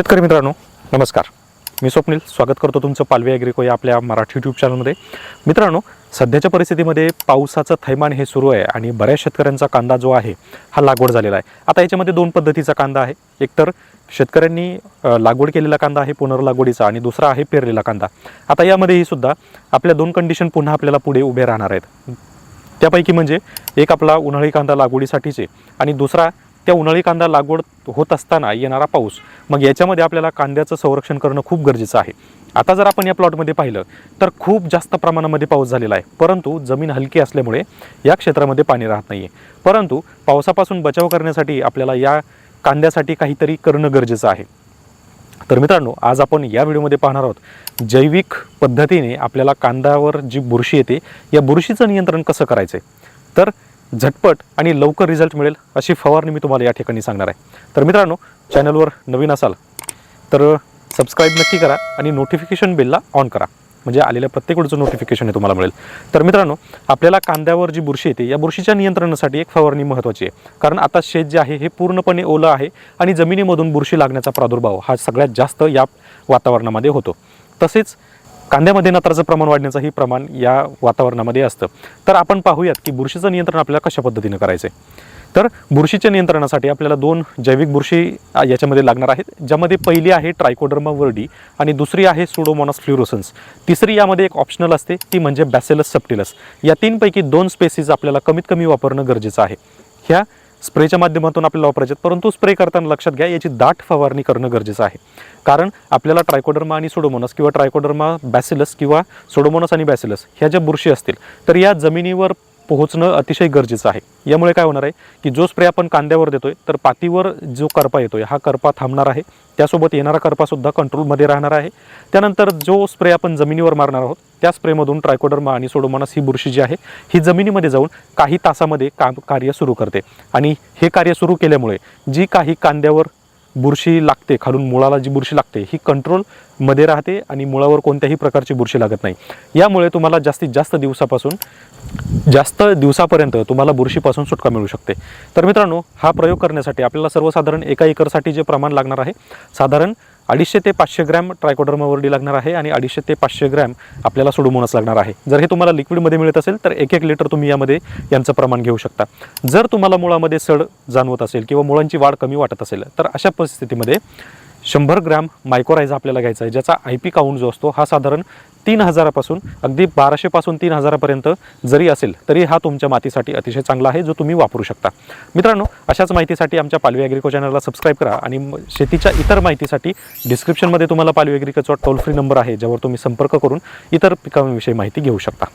शेतकरी मित्रांनो नमस्कार. मी स्वप्नील स्वागत करतो तुमचं पालवी ॲग्रिको या आपल्या मराठी यूट्यूब चॅनलमध्ये मित्रांनो सध्याच्या परिस्थितीमध्ये पावसाचं थैमान हे सुरू आहे आणि बऱ्याच शेतकऱ्यांचा कांदा जो आहे हा लागवड झालेला आहे. आता याच्यामध्ये दोन पद्धतीचा कांदा आहे. एकतर शेतकऱ्यांनी लागवड केलेला कांदा आहे पुनर्लागवडीचा आणि दुसरा आहे पेरलेला कांदा. आता यामध्येही सुद्धा आपल्या दोन कंडिशन पुन्हा आपल्याला पुढे उभे राहणार आहेत. त्यापैकी म्हणजे एक आपला उन्हाळी कांदा लागवडीसाठीचे आणि दुसरा त्या उन्हाळी कांदा लागवड होत असताना येणारा पाऊस मग याच्यामध्ये आपल्याला कांद्याचं संरक्षण करणं खूप गरजेचं आहे. आता जर आपण या प्लॉटमध्ये पाहिलं तर खूप जास्त प्रमाणामध्ये पाऊस झालेला आहे. परंतु जमीन हलकी असल्यामुळे या क्षेत्रामध्ये पाणी राहत नाही आहे परंतु पावसापासून बचाव करण्यासाठी आपल्याला या कांद्यासाठी काहीतरी करणं गरजेचं आहे. तर मित्रांनो आज आपण या व्हिडिओमध्ये पाहणार आहोत जैविक पद्धतीने आपल्याला कांद्यावर जी बुरशी येते या बुरशीचं नियंत्रण कसं करायचं आहे तर झटपट आणि लवकर रिझल्ट मिळेल अशी फवारणी मी तुम्हाला या ठिकाणी सांगणार आहे. तर मित्रांनो चॅनलवर नवीन असाल तर सबस्क्राईब नक्की करा आणि नोटिफिकेशन बिलला ऑन करा. म्हणजे आलेल्या प्रत्येक वेळचं नोटिफिकेशन हे तुम्हाला मिळेल. तर मित्रांनो आपल्याला कांद्यावर जी बुरशी येते या बुरशीच्या नियंत्रणासाठी एक फवारणी महत्त्वाची आहे. कारण आता शेत जे आहे हे पूर्णपणे ओलं आहे आणि जमिनीमधून बुरशी लागण्याचा प्रादुर्भाव हा सगळ्यात जास्त या वातावरणामध्ये होतो. तसेच कांद्यामध्ये नत्राचं प्रमाण वाढण्याचंही प्रमाण या वातावरणामध्ये असतं. तर आपण पाहूयात की बुरशीचं नियंत्रण आपल्याला कशा पद्धतीनं करायचं आहे तर बुरशीच्या नियंत्रणासाठी आपल्याला दोन जैविक बुरशी याच्यामध्ये लागणार आहेत ज्यामध्ये पहिली आहे ट्रायकोडर्मा वर्डी आणि दुसरी आहे सुडोमॉनस फ्ल्युरोसन्स. तिसरी यामध्ये एक ऑप्शनल असते ती म्हणजे बॅसेलस सप्टिलस. या तीनपैकी दोन स्पेसीज आपल्याला कमीत कमी वापरणं गरजेचं आहे. ह्या स्प्रेच्या माध्यमातून आपल्याला वापरायचे आहेत, परंतु स्प्रे करताना लक्षात घ्या याची दाट फवारणी करणं गरजेचं आहे. कारण आपल्याला ट्रायकोडर्मा आणि सोडोमोनस किंवा ट्रायकोडर्मा बॅसिलस किंवा सोडोमोनस आणि बॅसिलस ह्या ज्या बुरशी असतील तर या जमिनीवर पोहोचणं अतिशय गरजेचं आहे. यामुळे काय होणार आहे की जो स्प्रे आपण कांद्यावर देतोय तर पातीवर जो करपा येतोय हा करपा थांबणार आहे. त्यासोबत येणारा करपासुद्धा कंट्रोलमध्ये राहणार आहे. त्यानंतर जो स्प्रे आपण जमिनीवर मारणार आहोत त्या स्प्रेमधून ट्रायकोडर्मा आणि सोडोमोनास ही बुरशी जी आहे ही जमिनीमध्ये जाऊन काही तासामध्ये काम कार्य सुरू करते. आणि हे कार्य सुरू केल्यामुळे जी काही कांद्यावर बुरशी लागते खालून मुळाला जी बुरशी लागते ही कंट्रोलमध्ये राहते आणि मुळावर कोणत्याही प्रकारची बुरशी लागत नाही. यामुळे तुम्हाला जास्तीत जास्त दिवसापासून जास्त दिवसापर्यंत तुम्हाला बुरशीपासून सुटका मिळू शकते. तर मित्रांनो हा प्रयोग करण्यासाठी आपल्याला सर्वसाधारण एका एकरसाठी जे प्रमाण लागणार आहे साधारण अडीचशे ते पाचशे ग्रॅम ट्रायकोडर्मावरडी लागणार आहे आणि अडीचशे ते पाचशे ग्रॅम आपल्याला सोडोमोनस लागणार आहे. जर हे तुम्हाला लिक्विडमध्ये मिळत असेल तर एक एक लिटर तुम्ही यामध्ये यांचं प्रमाण घेऊ शकता. जर तुम्हाला मुळामध्ये सड जाणवत असेल किंवा मुळांची वाढ कमी वाटत असेल तर अशा परिस्थितीमध्ये शंभर ग्रॅम मायक्रोरायझा आपल्याला घ्यायचा आहे ज्याचा आय पी काउंट जो असतो हा साधारण तीन हजारापासून अगदी बाराशेपासून तीन हजारापर्यंत जरी असेल तरी हा तुमच्या मातीसाठी अतिशय चांगला आहे जो तुम्ही वापरू शकता. मित्रांनो अशाच माहितीसाठी आमच्या पालवी ॲग्रिको चॅनलला सबस्क्राईब करा आणि शेतीच्या इतर माहितीसाठी डिस्क्रिप्शनमध्ये तुम्हाला पालवी ॲग्रिकोचा टोल फ्री नंबर आहे ज्यावर तुम्ही संपर्क करून इतर पिकांविषयी माहिती घेऊ शकता.